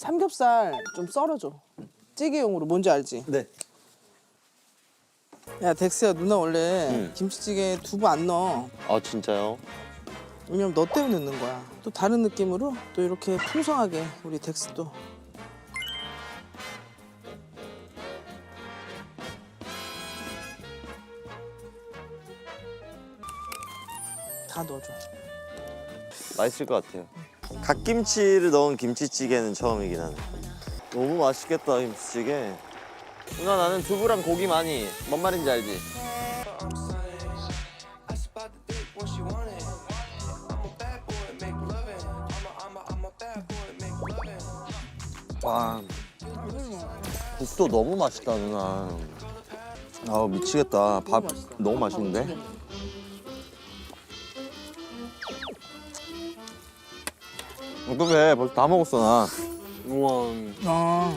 삼겹살 좀 썰어줘. 찌개용으로 뭔지 알지? 네. 야 덱스야 누나 원래 응. 김치찌개 두부 안 넣어. 아 진짜요? 왜냐면 너 때문에 넣는 거야. 또 다른 느낌으로 또 이렇게 풍성하게 우리 덱스 또. 다 넣어줘. 맛있을 것 같아요. 갓김치를 넣은 김치찌개는 처음이긴 하네. 너무 맛있겠다 김치찌개. 누나 나는 두부랑 고기 많이. 뭔 말인지 알지? 와, 국도 너무 맛있다 누나. 아 미치겠다. 밥. 너무 맛있는데? 그래 벌써 다 먹었어 나. 우와. 아.